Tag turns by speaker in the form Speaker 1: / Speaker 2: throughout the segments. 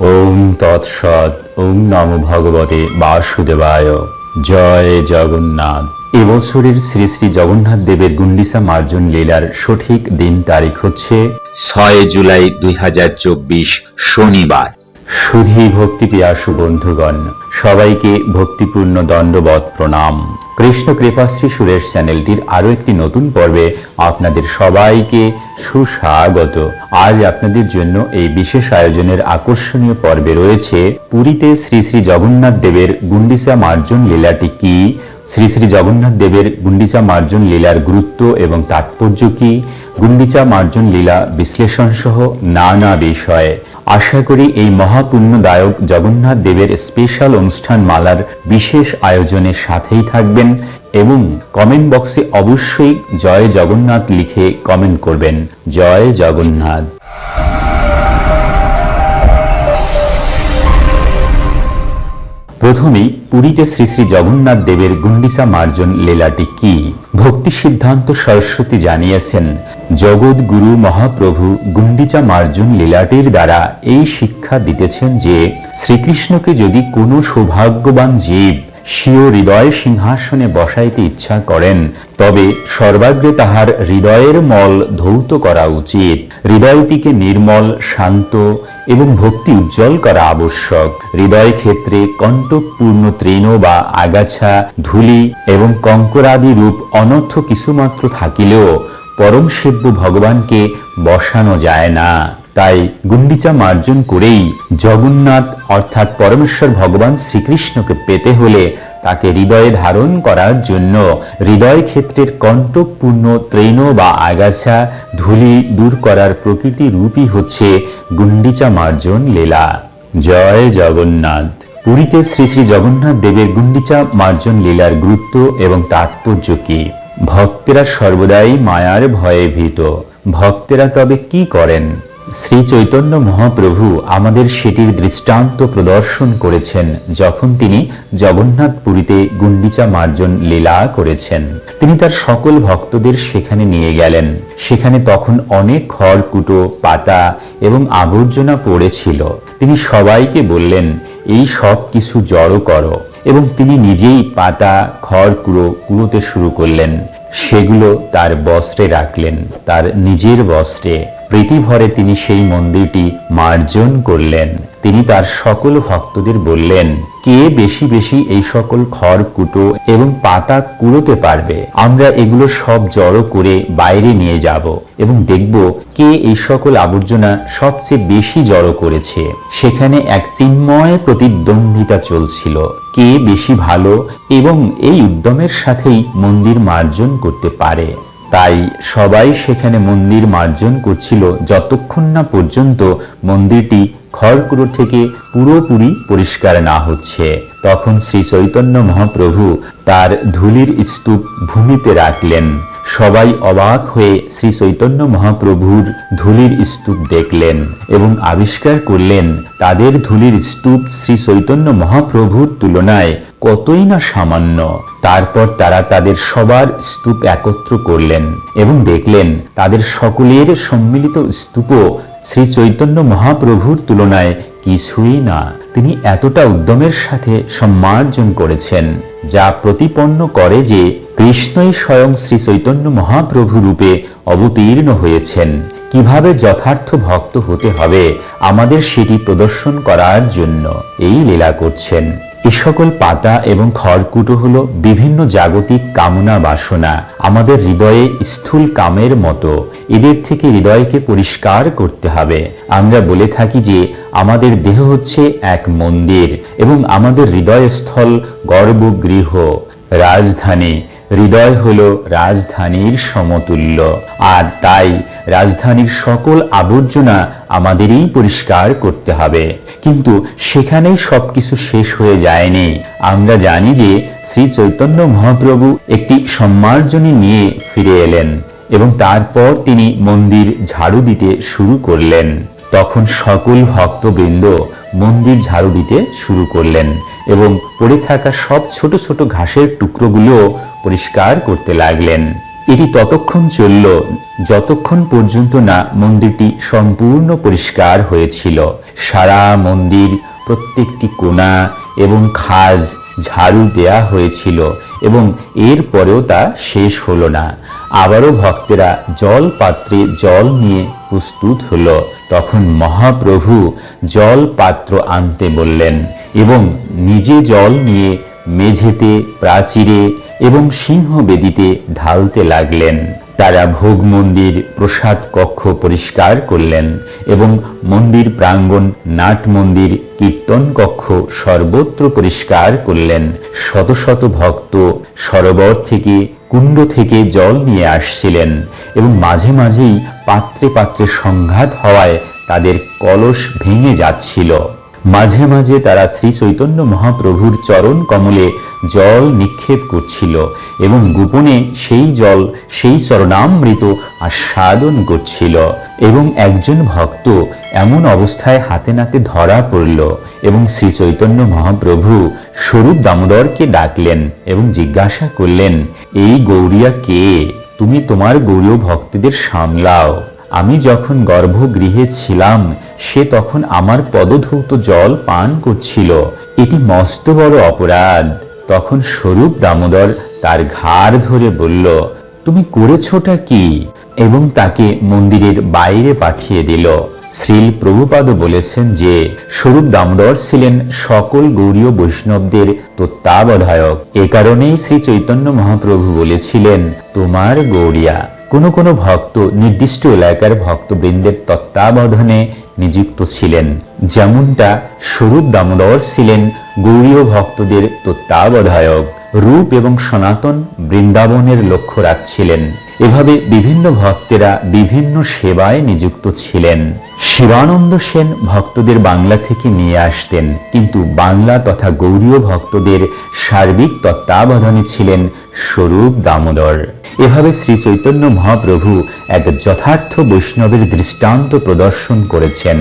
Speaker 1: ওম তৎসৎ ওম নম ভগবতে বাসুদেবায়। জয় জগন্নাথ। এবছরের শ্রী শ্রী জগন্নাথ দেবের গুন্ডিসা মার্জন লীলার সঠিক দিন তারিখ হচ্ছে
Speaker 2: ছয় জুলাই দুই হাজার চব্বিশ শনিবার।
Speaker 1: সুধী ভক্তি পিয়াসু বন্ধুগণ সবাইকে ভক্তিপূর্ণ দণ্ডবত প্রণাম। কৃষ্ণ কৃপাশ্রী সুরেশ চ্যানেলটির আরও একটি নতুন পর্বে আপনাদের সবাইকে সুস্বাগত। আজ আপনাদের জন্য এই বিশেষ আয়োজনের আকর্ষণীয় পর্বে রয়েছে পুরীতে শ্রী শ্রী জগন্নাথ দেবের গুন্ডিচা মার্জন লীলাটি কি? শ্রী শ্রী জগন্নাথ দেবের গুন্ডিচা মার্জন লীলার গুরুত্ব এবং তাৎপর্য কি? গুন্ডিচা মার্জন লীলা বিশ্লেষণ সহ নানা বিষয়ে। আশা করি এই মহাপুণ্যদায়ক জগন্নাথ দেবের স্পেশাল অনুষ্ঠান মালার বিশেষ আয়োজনের সাথেই থাকবেন এবং কমেন্ট বক্সে অবশ্যই জয় জগন্নাথ লিখে কমেন্ট করবেন। জয় জগন্নাথ। প্রথমেই পুরীতে শ্রী শ্রী জগন্নাথ দেবের গুন্ডিসা মার্জন লীলাটি কি? ভক্তি সিদ্ধান্ত সরস্বতী জানিয়েছেন, জগৎ গুরু মহাপ্রভু গুন্ডিচা মার্জুন লীলাটির দ্বারা এই শিক্ষা দিতেছেন যে, শ্রীকৃষ্ণকে যদি কোনো সৌভাগ্যবান জীব স্বীয় হৃদয় সিংহাসনে বসাইতে ইচ্ছা করেন, তবে সর্বাগ্রে তাহার হৃদয়ের মল ধৌত করা উচিত। হৃদয়টিকে নির্মল, শান্ত এবং ভক্তি উজ্জ্বল করা আবশ্যক। হৃদয় ক্ষেত্রে কণ্টকপূর্ণ তৃণ বা আগাছা, ধুলি এবং কঙ্করাদি রূপ অনর্থ কিছুমাত্র থাকিলেও পরম সেব্য ভগবানকে বসানো যায় না। তাই গুন্ডিচা মার্জন করেই জগন্নাথ অর্থাৎ পরমেশ্বর ভগবান শ্রীকৃষ্ণকে পেতে হলে তাকে হৃদয়ে ধারণ করার জন্য হৃদয় ক্ষেত্রের কণ্টকপূর্ণ তৃণ বা আগাছা ধুলি দূর করার প্রকৃতি রূপই হচ্ছে গুন্ডিচা মার্জন লীলা। জয় জগন্নাথ। পুরীতে শ্রী শ্রী জগন্নাথ দেবের গুন্ডিচা মার্জন লীলার গুরুত্ব এবং তাৎপর্য কি? ভক্তেরা সর্বদাই মায়ার ভয়ে ভীত। ভক্তেরা তবে কি করেন? শ্রী চৈতন্য মহাপ্রভু আমাদের সেটির দৃষ্টান্ত প্রদর্শন করেছেন, যখন তিনি জগন্নাথ পুরীতে গুন্ডিচা মার্জন লীলা করেছেন। তিনি তার সকল ভক্তদের সেখানে নিয়ে গেলেন। সেখানে তখন অনেক খড়কুটো, পাতা এবং আবর্জনা পড়েছিল। তিনি সবাইকে বললেন, এই সব কিছু জড়ো করো। এবং তিনি নিজেই পাতা খড় কুড়ো কুড়োতে শুরু করলেন। সেগুলো তার বস্ত্রে রাখলেন, তার নিজের বস্ত্রে। প্রীতিভরে তিনি সেই মন্দিরটি মার্জন করলেন। তিনি তার সকল ভক্তদের বললেন, কে বেশি বেশি এই সকল খড় কুটো এবং পাতা কুড়োতে পারবে? আমরা এগুলো সব জড়ো করে বাইরে নিয়ে যাব এবং দেখব কে এই সকল আবর্জনা সবচেয়ে বেশি জড়ো করেছে। সেখানে এক চিন্ময় প্রতিদ্বন্দ্বিতা চলছিল, কে বেশি ভালো এবং এই উদ্যমের সাথেই মন্দির মার্জন করতে পারে। তাই সবাই সেখানে মন্দির মার্জন করছিল। যতক্ষণ না পর্যন্ত মন্দিরটি খড়কুড়ো থেকে পুরোপুরি পরিষ্কার না হচ্ছে, তখন শ্রী চৈতন্য মহাপ্রভু তার ধুলির স্তূপ ভূমিতে রাখলেন। সবাই অবাক হয়ে শ্রী চৈতন্য মহাপ্রভুর ধুলির স্তূপ দেখলেন এবং আবিষ্কার করলেন, তাদের ধুলির স্তূপ শ্রী চৈতন্য মহাপ্রভুর তুলনায় কতই না সামান্য, তারপর তারা তাদের সবার স্তূপ একত্র করলেন এবং দেখলেন তাদের সকলের সম্মিলিত স্তূপও শ্রী চৈতন্য মহাপ্রভুর তুলনায় কিছুই না। তিনি এতটা উদ্যমের সাথে সম্মার্জন করেছেন, যা প্রতিপন্ন করে যে কৃষ্ণই স্বয়ং শ্রী চৈতন্য মহাপ্রভু রূপে অবতীর্ণ হয়েছেন। কীভাবে যথার্থ ভক্ত হতে হবে আমাদের সেটি প্রদর্শন করার জন্য এই লীলা করছেন। এ সকল পাতা এবং খড়কুটো হল বিভিন্ন জাগতিক কামনা বাসনা, আমাদের হৃদয়ে স্থূল কামের মতো। এদের থেকে হৃদয়কে পরিষ্কার করতে হবে। আমরা বলে থাকি যে, আমাদের দেহ হচ্ছে এক মন্দির এবং আমাদের হৃদয়স্থল গর্ভগৃহ। রাজধানী হৃদয় হল রাজধানীর সমতুল্য। আর তাই রাজধানীর সকল আবর্জনা আমাদেরই পরিষ্কার করতে হবে। কিন্তু সেখানেই সবকিছু শেষ হয়ে যায়নি। আমরা জানি যে শ্রী চৈতন্য মহাপ্রভু একটি সম্মার্জনী নিয়ে ফিরে এলেন এবং তারপর তিনি মন্দির ঝাড়ু দিতে শুরু করলেন। তখন সকল ভক্তবৃন্দ মন্দির ঝাড়ু দিতে শুরু করলেন এবং পড়ে থাকা সব ছোট ছোট ঘাসের টুকরোগুলো পরিষ্কার করতে লাগলেন। এটি ততক্ষণ চলল যতক্ষণ পর্যন্ত না মন্দিরটি সম্পূর্ণ পরিষ্কার হয়েছিল। সারা মন্দির, প্রত্যেকটি কোণা এবং খাজ ঝাড়ু দেয়া হয়েছিল এবং এর পরেও তা শেষ হলো না। আবারও ভক্তেরা জল পাত্রে জল নিয়ে প্রস্তুত হলো। তখন মহাপ্রভু জল পাত্র আনতে বললেন, এবং নিজে জল নিয়ে মেঝেতে, প্রাচীরে এবং সিংহবেদিতে ঢালতে লাগলেন। তারা ভোগ মন্দির, প্রসাদ কক্ষ পরিষ্কার করলেন এবং মন্দির প্রাঙ্গণ, নাট মন্দির, কীর্তন কক্ষ সর্বত্র পরিষ্কার করলেন। শত শত ভক্ত সরোবর থেকে কুণ্ড থেকে জল নিয়ে আসছিলেন এবং মাঝে মাঝেই পাত্রে পাত্রে সংঘাত হওয়ায় তাদের কলস ভেঙে যাচ্ছিল। মাঝে মাঝে তারা শ্রী চৈতন্য মহাপ্রভুর চরণ কমলে জল নিক্ষেপ করছিল এবং গোপনে সেই জল, সেই চরণামৃত আস্বাদন করছিল। এবং একজন ভক্ত এমন অবস্থায় হাতে নাতে ধরা পড়ল এবং শ্রী চৈতন্য মহাপ্রভু স্বরূপ দামোদরকে ডাকলেন এবং জিজ্ঞাসা করলেন, এই গৌরিয়া কে? তুমি তোমার গৌরীয় ভক্তদের সামলাও। আমি যখন গর্ভগৃহে ছিলাম, সে তখন আমার পদধৌত জল পান করছিল। এটি মস্ত বড় অপরাধ। তখন স্বরূপ দামোদর তার ঘাড় ধরে বলল, তুমি করেছোটা কি? এবং তাকে মন্দিরের বাইরে পাঠিয়ে দিল। শ্রীল প্রভুপাদ বলেছেন যে, স্বরূপ দামোদর ছিলেন সকল গৌরীয় বৈষ্ণবদের তত্ত্বাবধায়ক। এ কারণেই শ্রী চৈতন্য মহাপ্রভু বলেছিলেন, তোমার গৌরিয়া কোনো কোনো ভক্ত, নির্দিষ্ট এলাকার ভক্তবৃন্দের তত্ত্বাবধানে নিযুক্ত ছিলেন। যেমনটা স্বরূপ দামোদর ছিলেন গৌরীয় ভক্তদের তত্ত্বাবধায়ক। রূপ এবং সনাতন বৃন্দাবনের লক্ষ্য রাখছিলেন। এভাবে বিভিন্ন ভক্তেরা বিভিন্ন সেবায় নিযুক্ত ছিলেন। শিবানন্দ সেন ভক্তদের বাংলা থেকে নিয়ে আসতেন, কিন্তু বাংলা তথা গৌরীয় ভক্তদের সার্বিক তত্ত্বাবধানে ছিলেন স্বরূপ দামোদর। এভাবে শ্রী চৈতন্য মহাপ্রভু এক যথার্থ বৈষ্ণবের দৃষ্টান্ত প্রদর্শন করেছেন,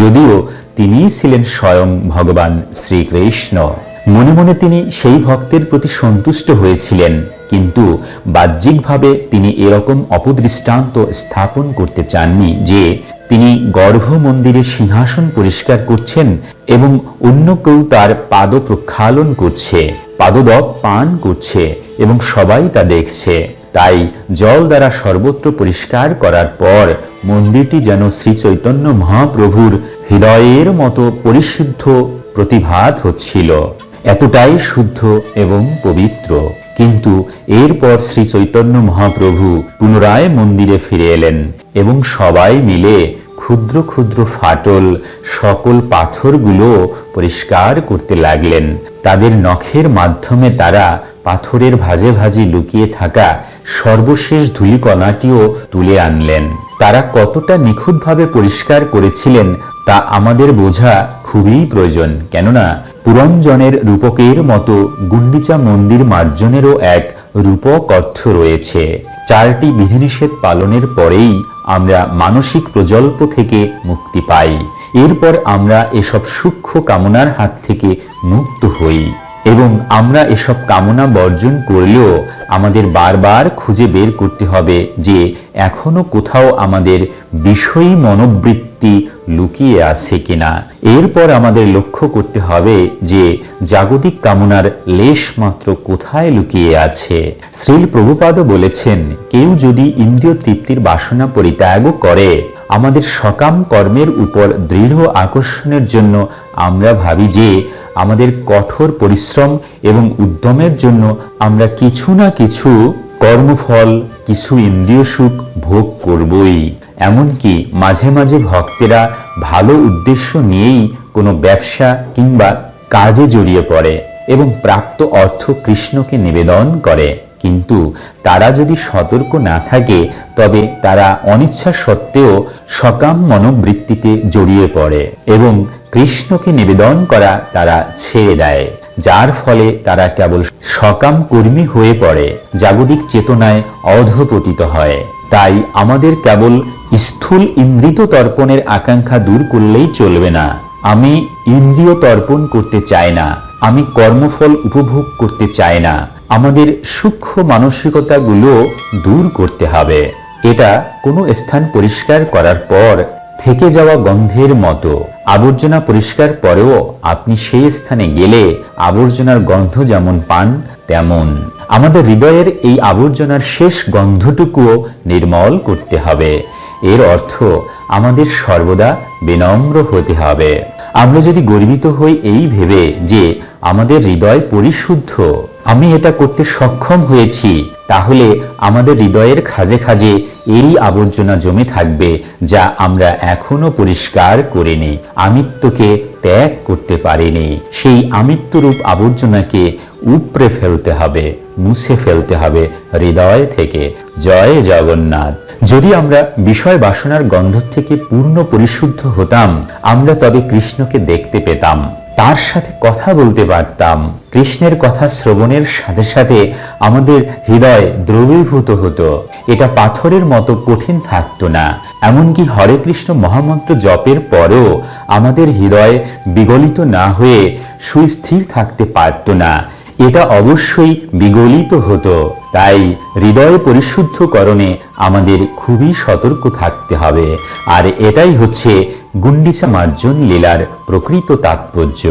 Speaker 1: যদিও তিনিই ছিলেন স্বয়ং ভগবান শ্রীকৃষ্ণ। মনে মনে তিনি সেই ভক্তের প্রতি সন্তুষ্ট হয়েছিলেন, কিন্তু বাহ্যিকভাবে তিনি এরকম অপদৃষ্টান্ত স্থাপন করতে চাননি যে তিনি গর্ভ মন্দিরে সিংহাসন পরিষ্কার করছেন এবং অন্য কেউ তার পাদ প্রক্ষালন করছে পাদদক পান করছে এবং সবাই তা দেখছে। তাই জল দ্বারা সর্বত্র পরিষ্কার করার পর মন্দিরটি যেন শ্রী চৈতন্য মহাপ্রভুর হৃদয়ের মতো পরিশুদ্ধ প্রতিভাত হচ্ছিল। এতটাই শুদ্ধ এবং পবিত্র। কিন্তু এরপর শ্রী চৈতন্য মহাপ্রভু পুনরায় মন্দিরে ফিরে এলেন এবং সবাই মিলে ক্ষুদ্র ক্ষুদ্র ফাটল, সকল পাথরগুলো পরিষ্কার করতে লাগলেন। তাদের নখের মাধ্যমে তারা পাথরের ভাজে ভাজে লুকিয়ে থাকা সর্বশেষ ধূলিকণাটিও তুলে আনলেন। তারা কতটা নিখুঁতভাবে পরিষ্কার করেছিলেন তা আমাদের বোঝা খুবই প্রয়োজন। কেননা পুরঞ্জনের রূপকের মতো গুন্ডিচা মন্দির মার্জনেরও এক রূপক অর্থ রয়েছে। চারটি বিধিনিষেধ পালনের পরেই আমরা মানসিক প্রজল্প থেকে মুক্তি পাই। এরপর আমরা এসব সূক্ষ্ম কামনার হাত থেকে মুক্ত হই। এবং আমরা এসব কামনা বর্জন করলেও আমাদের বারবার খুঁজে বের করতে হবে যে এখনও কোথাও আমাদের বিষয়ী মনোবৃত্তি লুকিয়ে আছে কিনা। এরপর আমাদের লক্ষ্য করতে হবে যে জাগতিক কামনার লেশ মাত্র কোথায় লুকিয়ে আছে। শ্রীল প্রভুপাদ বলেছেন, কেউ যদি ইন্দ্রিয় তৃপ্তির বাসনা পরিত্যাগ করে, আমাদের সকাম কর্মের উপর দৃঢ় আকর্ষণের জন্য আমরা ভাবি যে আমাদের কঠোর পরিশ্রম এবং উদ্যমের জন্য আমরা কিছু না কিছু কর্মফল, কিছু ইন্দ্রিয় সুখ ভোগ করবই। এমনকি মাঝে মাঝে ভক্তেরা ভালো উদ্দেশ্য নিয়েই কোনো ব্যবসা কিংবা কাজে জড়িয়ে পড়ে এবং প্রাপ্ত অর্থ কৃষ্ণকে নিবেদন করে। কিন্তু তারা যদি সতর্ক না থাকে, তবে তারা অনিচ্ছা সত্ত্বেও সকাম মনোবৃত্তিতে জড়িয়ে পড়ে এবং কৃষ্ণকে নিবেদন করা তারা ছেড়ে দেয়, যার ফলে তারা কেবল সকাম কর্মী হয়ে পড়ে, জাগতিক চেতনায় অধপতিত হয়। তাই আমাদের কেবল স্থূল ইন্দ্রিত তর্পণের আকাঙ্ক্ষা দূর করলেই চলবে না। আমি ইন্দ্রিয় তর্পণ করতে চাই না। আমি কর্মফল উপভোগ করতে চাই না। আমাদের সূক্ষ্ম মানসিকতাগুলো দূর করতে হবে। এটা কোনো স্থান পরিষ্কার করার পর থেকে যাওয়া গন্ধের মতো। আবর্জনা পরিষ্কার পরেও আপনি সেই স্থানে গেলে আবর্জনার গন্ধ যেমন পান, তেমন। আমাদের হৃদয়ের এই আবর্জনার শেষ গন্ধটুকুও নির্মল করতে হবে। এর অর্থ আমাদের সর্বদা বিনম্র হতে হবে। আমরা যদি গর্বিত হই এই ভেবে যে আমাদের হৃদয় পরিশুদ্ধ, আমি এটা করতে সক্ষম হয়েছি, তাহলে আমাদের হৃদয়ের খাজে খাজে এই আবর্জনা জমে থাকবে যা আমরা এখনও পরিষ্কার করিনি, আমিত্বকে ত্যাগ করতে পারিনি। সেই আমিত্বরূপ আবর্জনাকে উপড়ে ফেলতে হবে, মুছে ফেলতে হবে হৃদয় থেকে। জয় জগন্নাথ। যদি আমরা বিষয় বাসনার গন্ধ থেকে পূর্ণ পরিশুদ্ধ হতাম, আমরা তবে কৃষ্ণকে দেখতে পেতাম, তার সাথে কথা বলতে পারতাম। কৃষ্ণের কথা শ্রবণের সাথে সাথে আমাদের হৃদয় দ্রবীভূত হতো। এটা পাথরের মতো কঠিন থাকতো না। এমনকি হরে কৃষ্ণ মহামন্ত্র জপের পরেও আমাদের হৃদয় বিগলিত না হয়ে সুস্থির থাকতে পারতো না। এটা অবশ্যই বিগলিত হতো। তাই হৃদয় পরিশুদ্ধকরণে আমাদের খুবই সতর্ক থাকতে হবে। আর এটাই হচ্ছে গুন্ডিচা মার্জন লীলার প্রকৃত তাৎপর্য।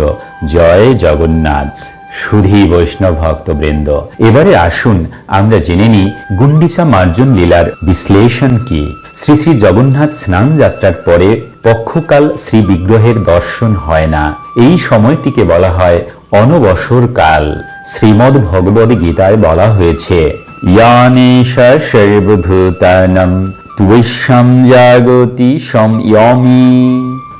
Speaker 1: জয় জগন্নাথ। সুধী বৈষ্ণব ভক্তবৃন্দ, এবারে আসুন আমরা জেনে নিই গুন্ডিচা মার্জন লীলার বিশ্লেষণ কি। শ্রী শ্রী জগন্নাথ স্নান যাত্রার পরে পক্ষকাল শ্রী বিগ্রহের দর্শন হয় না। এই সময়টিকে বলা হয় অনবসর কাল শ্রীমদ ভগবদ গীতায় বলা হয়েছে জাগতি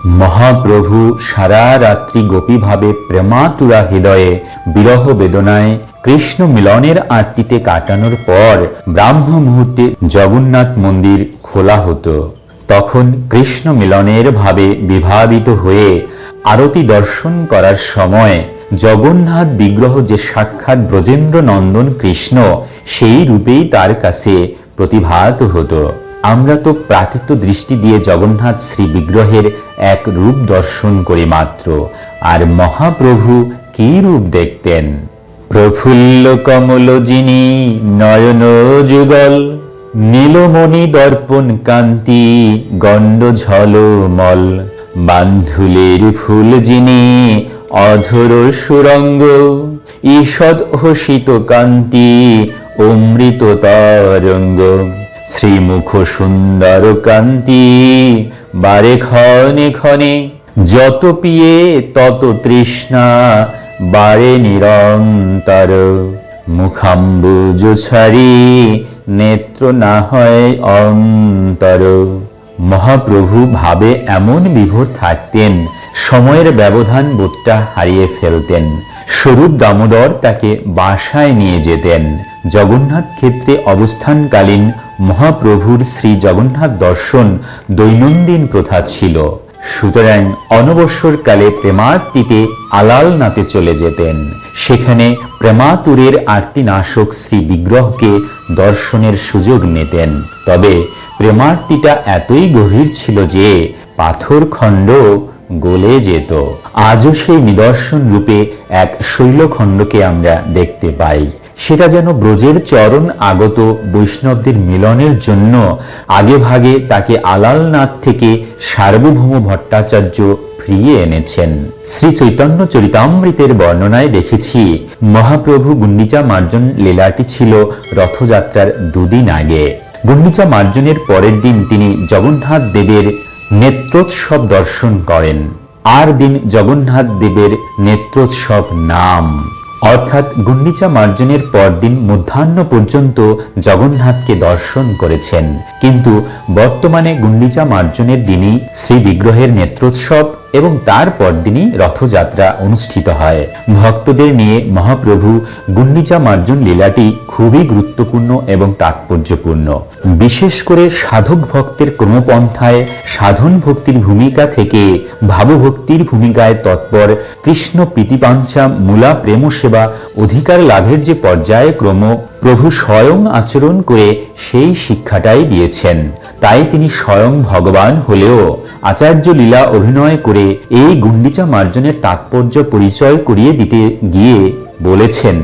Speaker 1: মহাপ্রভু সারা রাত্রি গোপীভাবে প্রেমাতুরা হৃদয়ে বিরহ বেদনায় কৃষ্ণ মিলনের আটটিতে কাটানোর পর ব্রাহ্ম মুহূর্তে জগন্নাথ মন্দির খোলা হতো। তখন কৃষ্ণ মিলনের ভাবে বিভাবিত হয়ে আরতি দর্শন করার সময় জগন্নাথ বিগ্রহ যে সাক্ষাৎ ব্রজেন্দ্র নন্দন কৃষ্ণ, সেই রূপেই তার কাছে প্রতিভাত হতো। আমরা তো প্রাকৃত দৃষ্টি দিয়ে জগন্নাথ শ্রী বিগ্রহের এক রূপ দর্শন করি মাত্র। আর মহাপ্রভু কি রূপ দেখতেন? প্রফুল্ল কমল যিনি নয়ন যুগল, নীলমণি দর্পণ কান্তি গণ্ড ঝলমল বান্ধুলের ফুল যিনি অধর সুরঙ্গ ঈষদ হসিত কান্তি, অমৃত তরঙ্গ। শ্রীমুখ সুন্দর কান্তি, বারে ক্ষণে ক্ষণে যত পিয়ে তত তৃষ্ণা, বারে নিরন্তর। মুখাম্বুজ ছাড়ি নেত্র না হয় অন্তর। মহাপ্রভু ভাবে এমন বিভোর থাকতেন, সময়ের ব্যবধান বোধটা হারিয়ে ফেলতেন। স্বরূপ দামোদর তাকে বাসায় নিয়ে যেতেন। জগন্নাথ ক্ষেত্রে অবস্থানকালীন মহাপ্রভুর শ্রী জগন্নাথ দর্শন দৈনন্দিন প্রথা ছিল। সুতরাং অনবসরকালে প্রেমার্তিতে আলাল নাতে চলে যেতেন। সেখানে প্রেমাতুরের আরতিনাশক শ্রী বিগ্রহকে দর্শনের সুযোগ নিতেন। তবে প্রেমার্তিটা এতই গভীর ছিল যে পাথর খণ্ড গলে যেত। আজও সেই নিদর্শন রূপে এক শৈলখণ্ডকে আমরা দেখতে পাই। সেটা যেন ব্রজের চরণ আগত বৈষ্ণবদের মিলনের জন্য আগে ভাগে তাকে আলালনাথ থেকে সার্বভৌম ভট্টাচার্য ফিরিয়ে এনেছেন। শ্রী চৈতন্য চরিতামৃতের বর্ণনায় দেখেছি, মহাপ্রভু গুন্ডিচা মার্জন লীলাটি ছিল রথযাত্রার দুদিন আগে। গুন্ডিচা মার্জনের পরের দিন তিনি জগন্নাথ দেবের নেত্রোৎসব দর্শন করেন। আর দিন জগন্নাথ দেবের নেত্রোৎসব নাম। অর্থাৎ গুণ্ডিচা মার্জনের পরদিন মধ্যাহ্ন পর্যন্ত জগন্নাথকে দর্শন করেছেন। কিন্তু বর্তমানে গুণ্ডিচা মার্জনের দিনই শ্রী বিগ্রহের নেত্রোৎসব এবং তার পরদিনই রথযাত্রা অনুষ্ঠিত হয়। ভক্তদের নিয়ে মহাপ্রভু গুন্ডিচা মার্জন লীলাটি খুবই গুরুত্বপূর্ণ এবং তাৎপর্যপূর্ণ। বিশেষ করে সাধক ভক্তের ক্রমপন্থায় সাধন ভক্তির ভূমিকা থেকে ভাবভক্তির ভূমিকায় তৎপর কৃষ্ণ প্রীতিপাঞ্চা মূলা প্রেম সেবা অধিকার লাভের যে পর্যায় ক্রম প্রভু স্বয়ং আচরণ করে সেই শিক্ষাটাই দিয়েছেন। তাই তিনি স্বয়ং ভগবান হলেও আচার্য লীলা অভিনয় করে এই গুন্ডিচা মার্জনের তাৎপর্য পরিচয় করিয়ে দিতে গিয়ে বলেছেন,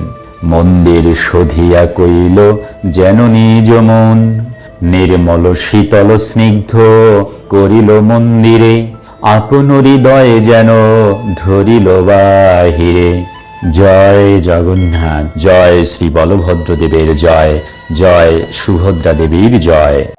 Speaker 1: মন্দির শোধিয়া কইল যেন নিজ মন নির্মল শীতল স্নিগ্ধ করিল মন্দিরে। আপন হৃদয়ে যেন ধরিল বাহিরে। জয় জগন্নাথ জয় শ্রী বলভদ্র দেবের জয় জয় সুভদ্রা দেবীর জয়।